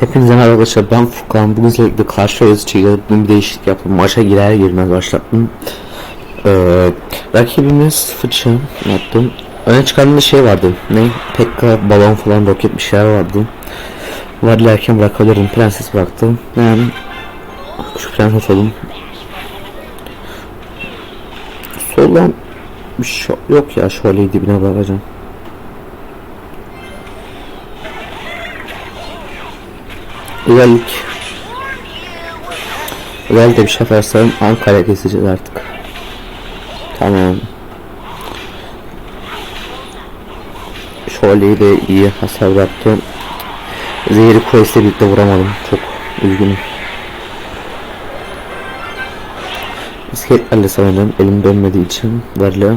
Hepinize merhaba arkadaşlar ben Furkan. Bugün sizlerle karşı çekiyorum bir değişiklik yaptım maça girer girmez başlattım. Ee, rakibimiz fıçı yaptım. Öne çıkan şey vardı ne? Pekka balon falan roket bir şeyler vardı. Var erken bırakabilirim prenses bıraktım. Yani şu prenses oldum. Soldan bir şey yok ya şöyle dibine bırakacağım Özellik Özellikle bir şey yaparsam Ankara keseceğiz artık. Tamam. Şövalyeyi de iyi hasar bıraktı. Zehri Quest'le birlikte vuramadım. Çok üzgünüm. Bisikletlerle sanırım elim dönmediği için böyle.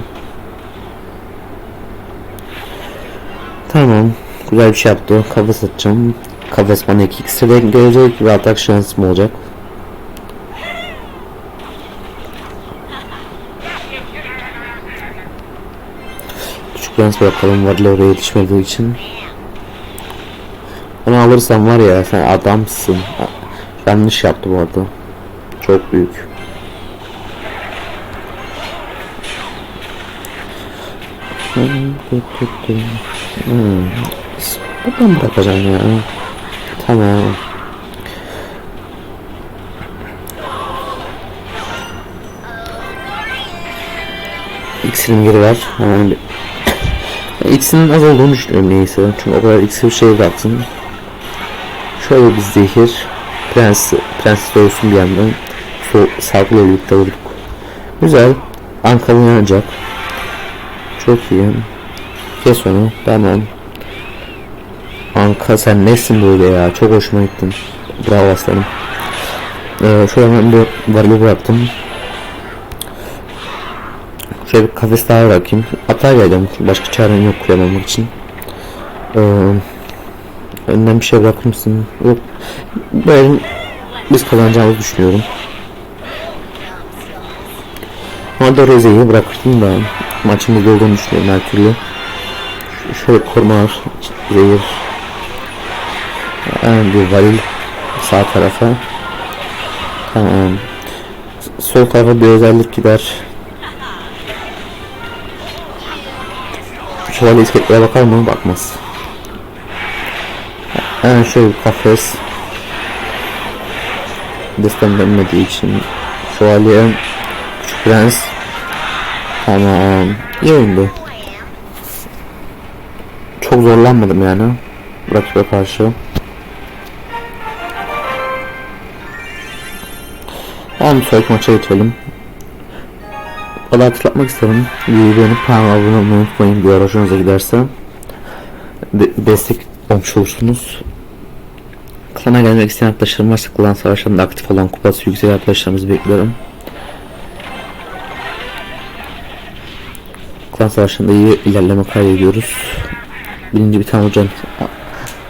Tamam. Güzel bir şey yaptı. Kafa satacağım. Kafes bana 2 iksir renk gelecek ve atak şansım olacak. Küçük prens bırakalım varla oraya yetişmediği için. Onu alırsam var ya sen adamsın. Yanlış yaptı bu arada. Çok büyük. Hmm. Buradan bırakacağım ya. Tamam. X'in geri ver. Hemen bir... X'in az olduğunu düşünüyorum neyse. Çünkü o kadar bir şey bıraktım. Şöyle bir zehir. Prens, prens doğrusun bir yandan. So, Sarkı'la birlikte vurduk. Güzel. Ankara'nın yanacak. Çok iyi. Kes onu. Tamam. Anka sen nesin böyle ya? Çok hoşuma gittin. Bravo aslanım. Ee, şöyle ben bir varlığı bıraktım. Şöyle bir kafes daha bırakayım. Hata geldim. Başka çarem yok kullanmak için. Ee, önden bir şey bırakır mısın? Yok. Ben biz kazanacağımızı düşünüyorum. Ama da Reze'yi bırakırdım da maçın güzel olduğunu düşünüyorum her türlü. Şöyle korumalar, zehir, yani bir varil sağ tarafa. Tamam. Sol tarafa bir özellik gider. Şövalye isketlere bakar mı? Bakmaz. Yani şöyle bir kafes. Destem dönmediği için. Şövalye. Küçük prens. Tamam. İyi oyundu. Çok zorlanmadım yani. Rakibe karşı. Tamam sonraki maça geçelim. Valla hatırlatmak isterim. Videoyu beğenip kanalıma abone olmayı unutmayın. Bir hoşunuza giderse. De- destek olmuş olursunuz. Klana gelmek isteyen arkadaşlarım varsa klan savaşlarında aktif olan kupası yüksek arkadaşlarımızı bekliyorum. Klan savaşlarında iyi ilerleme kaydediyoruz. Birinci bir tane vuracağım.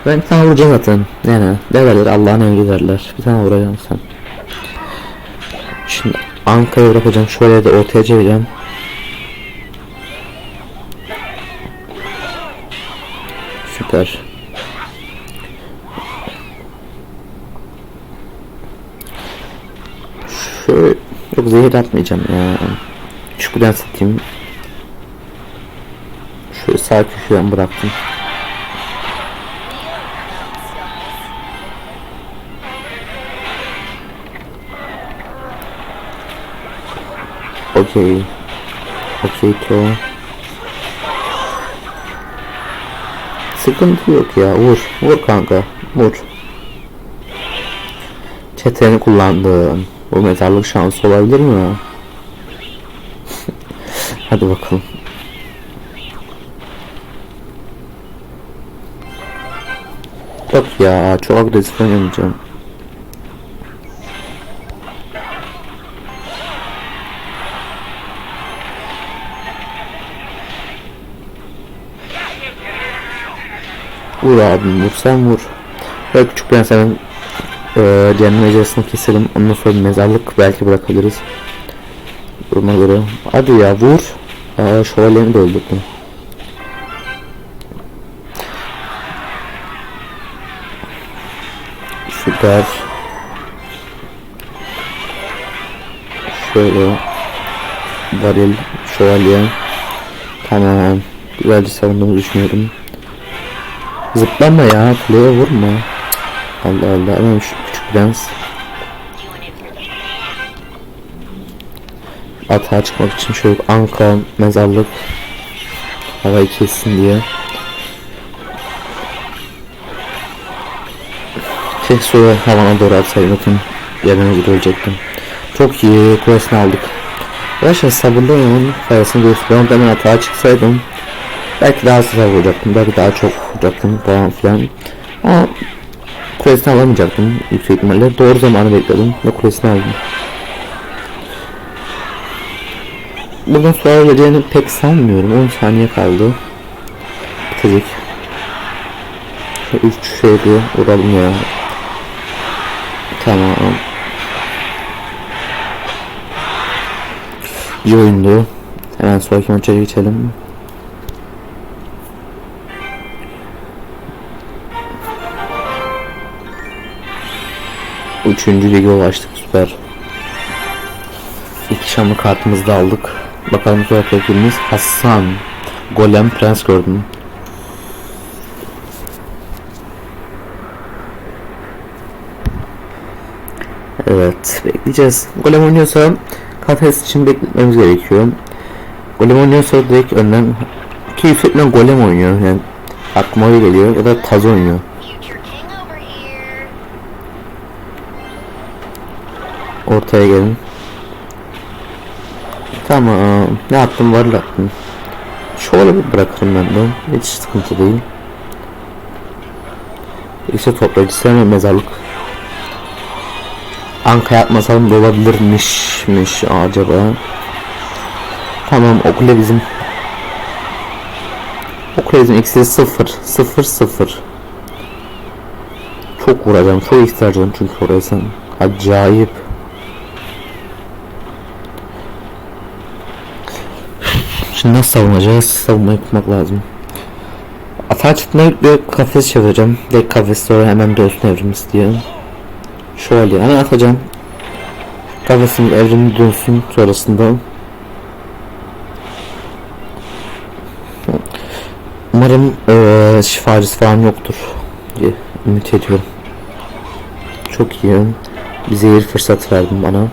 Ben bir tane vuracağım zaten. Yani derler Allah'ın emri derler. Bir tane vuracağım sen. Şimdi Ankara'ya bırakacağım. Şöyle de ortaya çevireceğim. Süper. Şöyle yok zehir atmayacağım ya. Çukurdan satayım. Şöyle sağ köşeden bıraktım. Okey. Okey to. Sıkıntı yok ya. Vur. Vur kanka. Vur. Çeteni kullandım. Bu mezarlık şansı olabilir mi? Hadi bakalım. Yok ya çok agresif oynamayacağım. Vur abim vur sen vur. Ve küçük ben senin e, cehennem ecresini keselim. Ondan sonra mezarlık belki bırakabiliriz. Duruma göre. Hadi ya vur. Aa, şövalyeni de öldürdüm. Süper. Şöyle. Varil, şövalye. Tamam. Güzelce savunduğumu düşünüyorum. Zıplama ya. Kuleye vurma. Allah Allah. Hemen şu küçük prens. Atağa çıkmak için şöyle anka, mezarlık. Havayı kessin diye. Tek soru havana doğru atsaydım bakın yerine girecektim. Çok iyi kulesini aldık. Arkadaşlar sabırlı olun faydasını gösteriyorum. Ben hata çıksaydım belki daha sıra vuracaktım. Belki daha çok vuracaktım falan filan. Ama kulesini alamayacaktım yüksek ihtimalle. Doğru zamanı bekledim ve kulesini aldım. Buradan sonra vereceğini pek sanmıyorum. 10 saniye kaldı. Bitecek. Şu 3 şeydi vuralım ya. Tamam. İyi oyundu. Hemen sonraki maça geçelim. Üçüncü lige ulaştık süper. İki şamlı kartımızı da aldık. Bakalım sonraki rakibimiz Hasan. Golem Prens gördüm. Evet bekleyeceğiz. Golem oynuyorsa kafes için bekletmemiz gerekiyor. Golem oynuyorsa direkt önden ki golem oynuyor yani aklıma geliyor ya da taz oynuyor. Ortaya gelin. Tamam. Ne yaptım varıl attım. Şöyle bir bırakırım ben de. Hiç sıkıntı değil. İşte toplayıcı sevme mezarlık. Anka yapmasam da olabilirmişmiş acaba. Tamam o kule bizim. O kule bizim eksi sıfır. Sıfır sıfır. Çok vuracağım. Çok ihtiyacım çünkü oraya sen. Acayip. Şimdi nasıl savunacağız? Savunmayı kurmak lazım. Atağa çıkmayıp bir kafes çevireceğim. Direkt kafes sonra hemen dönsün evrimiz diye. Şövalye hemen atacağım. Kafesin evrimi dönsün sonrasında. Umarım eee şifacısı falan yoktur diye ümit ediyorum. Çok iyi. Bir zehir fırsat verdin bana.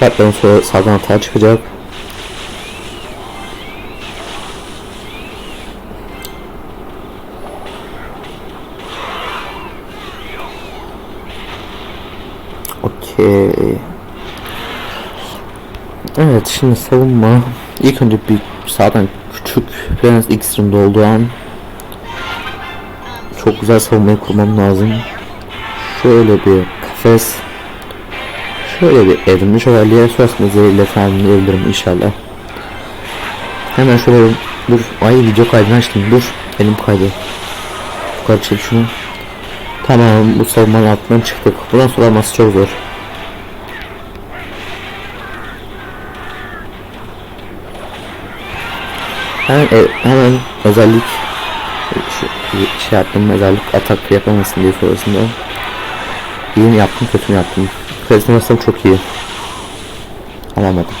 Kartların sonra sağdan hata çıkacak. Okey. Evet şimdi savunma. İlk önce bir sağdan küçük Prens X'in olduğu an çok güzel savunmayı kurmam lazım. Şöyle bir kafes Şöyle bir evrimli şövalye sonrasında zehirle tamamlayabilirim inşallah. Hemen şöyle dur. Ay video kaydını açtım. Dur. Elim kaydı. Yukarı çek şunu. Tamam bu savunmanın altından çıktık. Buradan sonra alması çok zor. Hemen, e- hemen özellik şu, şey yaptım özellik atak yapamasın diye sonrasında. İyi mi yaptım kötü yaptım? Kresmasam çok iyi. Alamadım.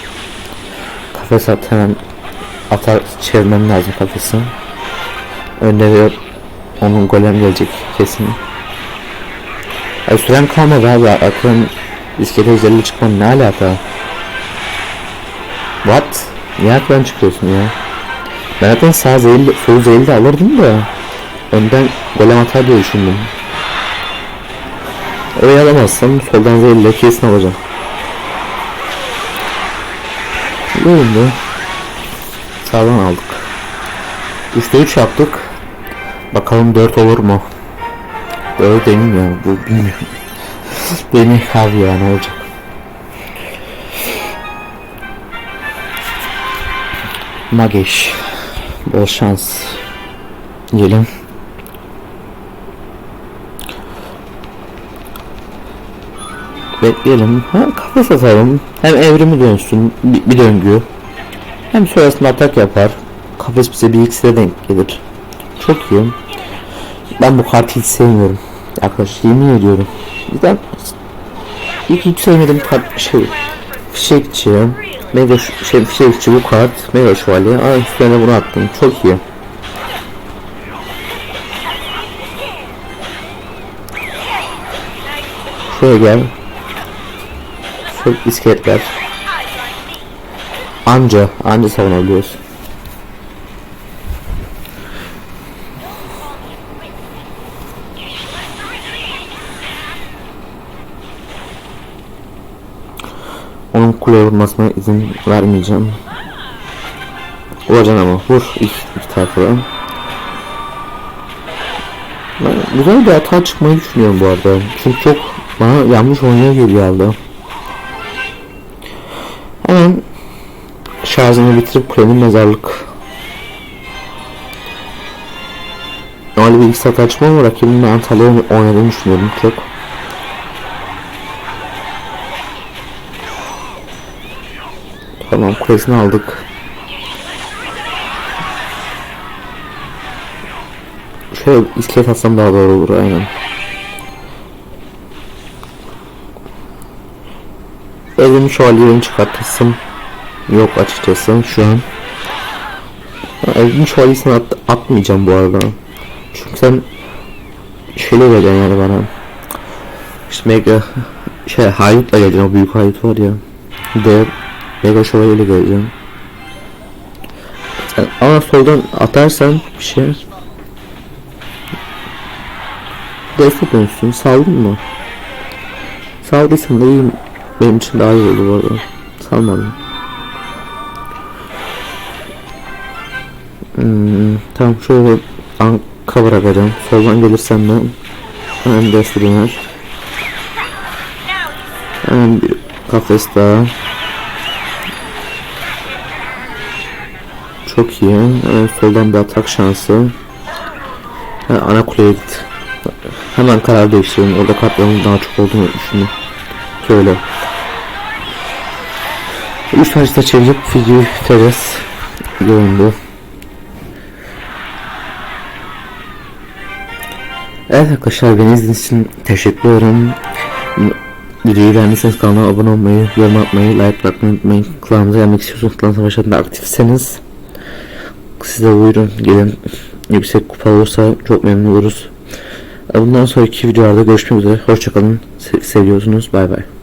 Kafes at hemen atar çevirmem lazım kafesi. Önde bir onun golem gelecek kesin. Ya sürem kalmadı abi. Akın iskele üzerine çıkman ne alaka? What? Niye akran çıkıyorsun ya? Ben zaten sağ zehirli, sol zehirli alırdım da önden golem atar diye düşündüm. Orayı alamazsam soldan zehirle kesin alacağım. Ne oldu? Sağdan aldık. 3'te 3 yaptık. Bakalım 4 olur mu? Böyle deneyim yani bu bilmiyorum. Deney abi ya ne olacak? Mageş. Bol şans. Diyelim. Bekleyelim. Ha, kafa satalım. Hem evrimi dönsün. Bir, bir döngü. Hem sonrasında atak yapar. kafes bize bir X'e denk gelir. Çok iyi. Ben bu kartı hiç sevmiyorum. Arkadaşlar yemin ediyorum. Neden? İlk hiç sevmediğim kart şey fişekçi. Mega şey fişekçi bu kart. Mega şövalye. Aa üstüne bunu attım. Çok iyi. Şuraya gel. Şu iskeletler. Anca, anca savunabiliyoruz. Onun kuleye vurmasına izin vermeyeceğim. Vuracaksın ama vur ilk iki tarafa da. Ben güzel bir hata çıkmayı düşünüyorum bu arada. Çünkü çok bana yanlış oynuyor gibi geldi. Hemen şarjımı bitirip kulenin mezarlık. Öyle bir ilk saat açma ama rakibimin Antalya'ya oynadığını düşünüyorum çok. Tamam kulesini aldık. Şöyle iskelet atsam daha doğru olur aynen. Evrim şövalyerini çıkartırsın. Yok açıkçası şu an. Ha, Evrim şövalyesini at, atmayacağım bu arada. Çünkü sen şöyle vereceksin yani bana. İşte mega şey haydutla geleceksin o büyük haydut var ya. De mega şövalyeyle geleceğim. Sen, ama soldan atarsan bir şey Defne dönsün saldın mı? Saldıysan da iyi benim için daha iyi oldu bu arada. Salmadım. Hmm, tamam şöyle anka bırakacağım. Soldan gelirsen de hemen destek döner. Hemen bir kafes daha. Çok iyi. Evet, soldan bir atak şansı. Ha, ana kuleye git. Hemen karar değiştirelim. Orada kartların daha çok olduğunu düşündüm. Şöyle. 3 maçta çevirip videoyu bitireceğiz. Göründü. Evet arkadaşlar beni izlediğiniz için teşekkür ederim. Videoyu beğendiyseniz kanala abone olmayı, yorum atmayı, like bırakmayı unutmayın. Klanımıza gelmek istiyorsanız klan savaşlarında aktifseniz siz de buyurun gelin. Yüksek kupa olursa çok memnun oluruz. Bundan sonraki videolarda görüşmek üzere. Hoşçakalın. Se- seviyorsunuz. Bay bay.